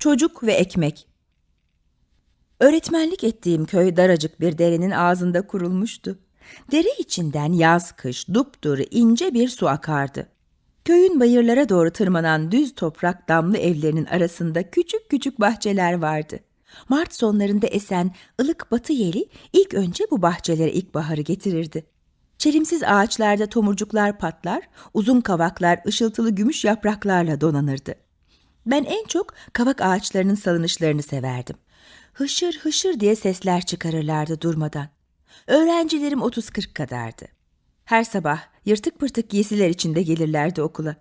Çocuk ve ekmek. Öğretmenlik ettiğim köy daracık bir derenin ağzında kurulmuştu. Dere içinden yaz kış dupduru ince bir su akardı. Köyün bayırlara doğru tırmanan düz toprak damlı evlerinin arasında küçük küçük bahçeler vardı. Mart sonlarında esen ılık batı yeli ilk önce bu bahçelere ilkbaharı getirirdi. Çelimsiz ağaçlarda tomurcuklar patlar, uzun kavaklar ışıltılı gümüş yapraklarla donanırdı. Ben en çok kavak ağaçlarının salınışlarını severdim. Hışır hışır diye sesler çıkarırlardı durmadan. Öğrencilerim 30-40 kadardı. Her sabah yırtık pırtık giysiler içinde gelirlerdi okula.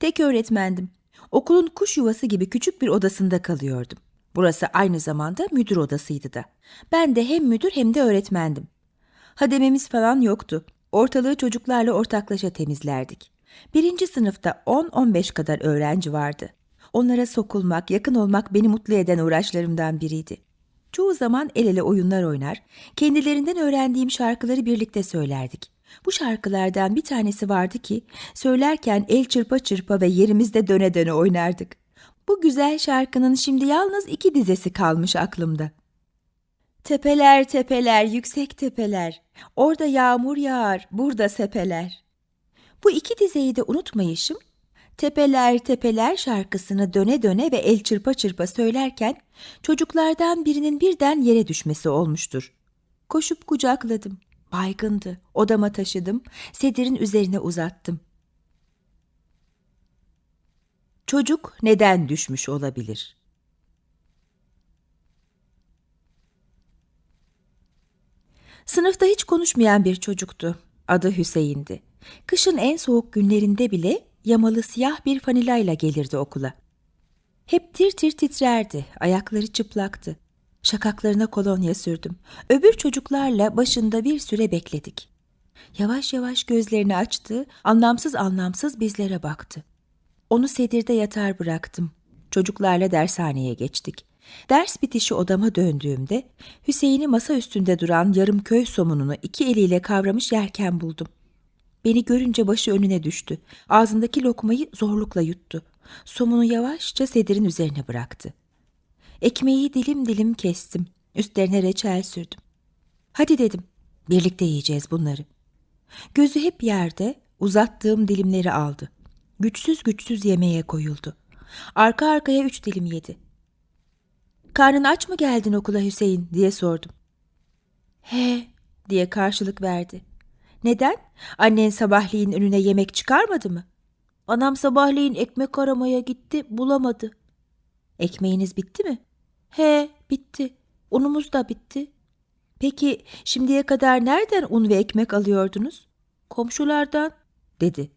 Tek öğretmendim. Okulun kuş yuvası gibi küçük bir odasında kalıyordum. Burası aynı zamanda müdür odasıydı da. Ben de hem müdür hem de öğretmendim. Hadememiz falan yoktu. Ortalığı çocuklarla ortaklaşa temizlerdik. Birinci sınıfta 10-15 kadar öğrenci vardı. Onlara sokulmak, yakın olmak beni mutlu eden uğraşlarımdan biriydi. Çoğu zaman el ele oyunlar oynar, kendilerinden öğrendiğim şarkıları birlikte söylerdik. Bu şarkılardan bir tanesi vardı ki söylerken el çırpa çırpa ve yerimizde döne döne oynardık. Bu güzel şarkının şimdi yalnız iki dizesi kalmış aklımda. Tepeler tepeler yüksek tepeler, orada yağmur yağar, burada sepeler. Bu iki dizeyi de unutmayışım, Tepeler Tepeler şarkısını döne döne ve el çırpa çırpa söylerken çocuklardan birinin birden yere düşmesi olmuştur. Koşup kucakladım. Baygındı. Odama taşıdım. Sedirin üzerine uzattım. Çocuk neden düşmüş olabilir? Sınıfta hiç konuşmayan bir çocuktu. Adı Hüseyin'di. Kışın en soğuk günlerinde bile yamalı siyah bir fanilayla gelirdi okula. Hep tir tir titrerdi, ayakları çıplaktı. Şakaklarına kolonya sürdüm. Öbür çocuklarla başında bir süre bekledik. Yavaş yavaş gözlerini açtı, anlamsız anlamsız bizlere baktı. Onu sedirde yatar bıraktım. Çocuklarla dershaneye geçtik. Ders bitişi odama döndüğümde Hüseyin'i masa üstünde duran yarım köy somununu iki eliyle kavramış yerken buldum. Beni görünce başı önüne düştü. Ağzındaki lokmayı zorlukla yuttu. Somunu yavaşça sedirin üzerine bıraktı. Ekmeği dilim dilim kestim. Üstlerine reçel sürdüm. Hadi dedim. Birlikte yiyeceğiz bunları. Gözü hep yerde uzattığım dilimleri aldı. Güçsüz güçsüz yemeğe koyuldu. Arka arkaya üç dilim yedi. Karnın aç mı geldin okula Hüseyin diye sordum. He diye karşılık verdi. Neden? Annen sabahleyin önüne yemek çıkarmadı mı? Anam sabahleyin ekmek aramaya gitti, bulamadı. Ekmeğiniz bitti mi? He, bitti. Unumuz da bitti. Peki şimdiye kadar nereden un ve ekmek alıyordunuz? Komşulardan, dedi.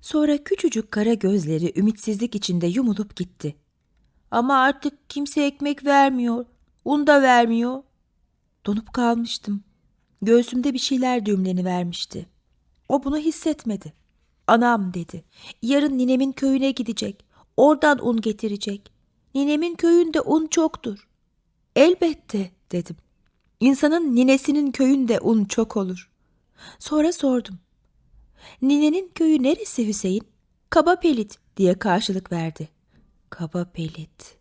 Sonra küçücük kara gözleri ümitsizlik içinde yumulup gitti. Ama artık kimse ekmek vermiyor, un da vermiyor. Donup kalmıştım. Göğsümde bir şeyler düğümleni vermişti. O bunu hissetmedi. Anam dedi. Yarın ninemin köyüne gidecek. Oradan un getirecek. Ninemin köyünde un çoktur. Elbette dedim. İnsanın ninesinin köyünde un çok olur. Sonra sordum. Ninenin köyü neresi Hüseyin? Kaba Pelit diye karşılık verdi. Kaba Pelit.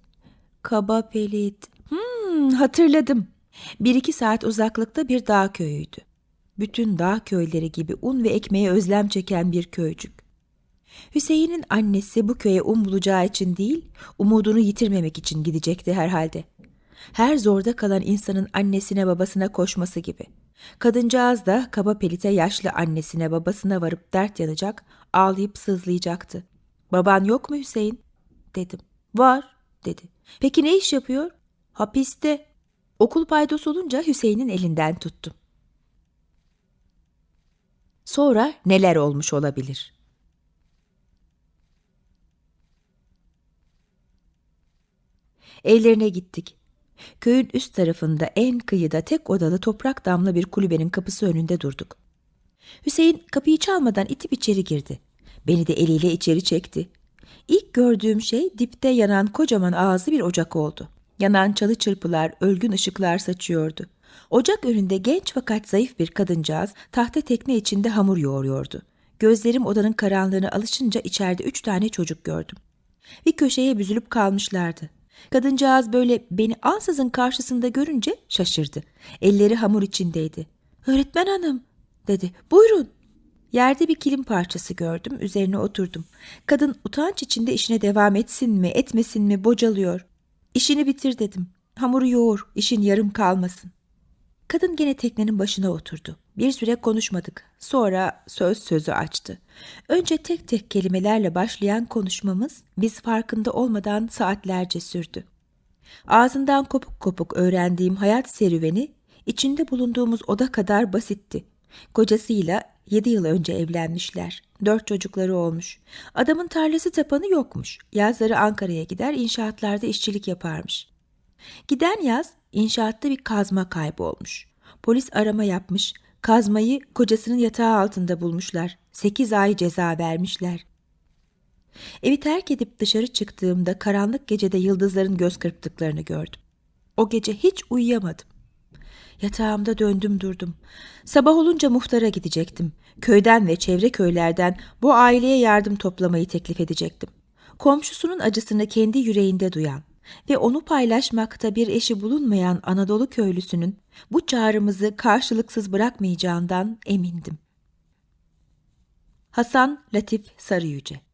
Kaba Pelit. Hmm, hatırladım. Bir iki saat uzaklıkta bir dağ köyüydü. Bütün dağ köyleri gibi un ve ekmeğe özlem çeken bir köycük. Hüseyin'in annesi bu köye un bulacağı için değil, umudunu yitirmemek için gidecekti herhalde. Her zorda kalan insanın annesine babasına koşması gibi. Kadıncağız da kaba pelite yaşlı annesine babasına varıp dert yanacak, ağlayıp sızlayacaktı. Baban yok mu Hüseyin? Dedim. Var, dedi. Peki ne iş yapıyor? Hapiste. Okul paydos olunca Hüseyin'in elinden tuttum. Sonra neler olmuş olabilir? Evlerine gittik. Köyün üst tarafında en kıyıda tek odalı toprak damla bir kulübenin kapısı önünde durduk. Hüseyin kapıyı çalmadan itip içeri girdi. Beni de eliyle içeri çekti. İlk gördüğüm şey dipte yanan kocaman ağızlı bir ocak oldu. Yanan çalı çırpılar, ölgün ışıklar saçıyordu. Ocak önünde genç fakat zayıf bir kadıncağız tahta tekne içinde hamur yoğuruyordu. Gözlerim odanın karanlığına alışınca içeride üç tane çocuk gördüm. Bir köşeye büzülüp kalmışlardı. Kadıncağız böyle beni ansızın karşısında görünce şaşırdı. Elleri hamur içindeydi. Öğretmen hanım dedi. Buyurun. Yerde bir kilim parçası gördüm. Üzerine oturdum. Kadın utanç içinde işine devam etsin mi, etmesin mi bocalıyor. İşini bitir dedim. Hamuru yoğur, işin yarım kalmasın. Kadın gene teknenin başına oturdu. Bir süre konuşmadık. Sonra söz sözü açtı. Önce tek tek kelimelerle başlayan konuşmamız biz farkında olmadan saatlerce sürdü. Ağzından kopuk kopuk öğrendiğim hayat serüveni içinde bulunduğumuz oda kadar basitti. Kocasıyla yedi yıl önce evlenmişler. Dört çocukları olmuş. Adamın tarlası tapanı yokmuş. Yazları Ankara'ya gider inşaatlarda işçilik yaparmış. Giden yaz inşaatta bir kazma kaybolmuş. Polis arama yapmış. Kazmayı kocasının yatağı altında bulmuşlar. Sekiz ay ceza vermişler. Evi terk edip dışarı çıktığımda karanlık gecede yıldızların göz kırptıklarını gördüm. O gece hiç uyuyamadım. Yatağımda döndüm durdum. Sabah olunca muhtara gidecektim. Köyden ve çevre köylerden bu aileye yardım toplamayı teklif edecektim. Komşusunun acısını kendi yüreğinde duyan ve onu paylaşmakta bir eşi bulunmayan Anadolu köylüsünün bu çağrımızı karşılıksız bırakmayacağından emindim. Hasan Latif Sarıyüce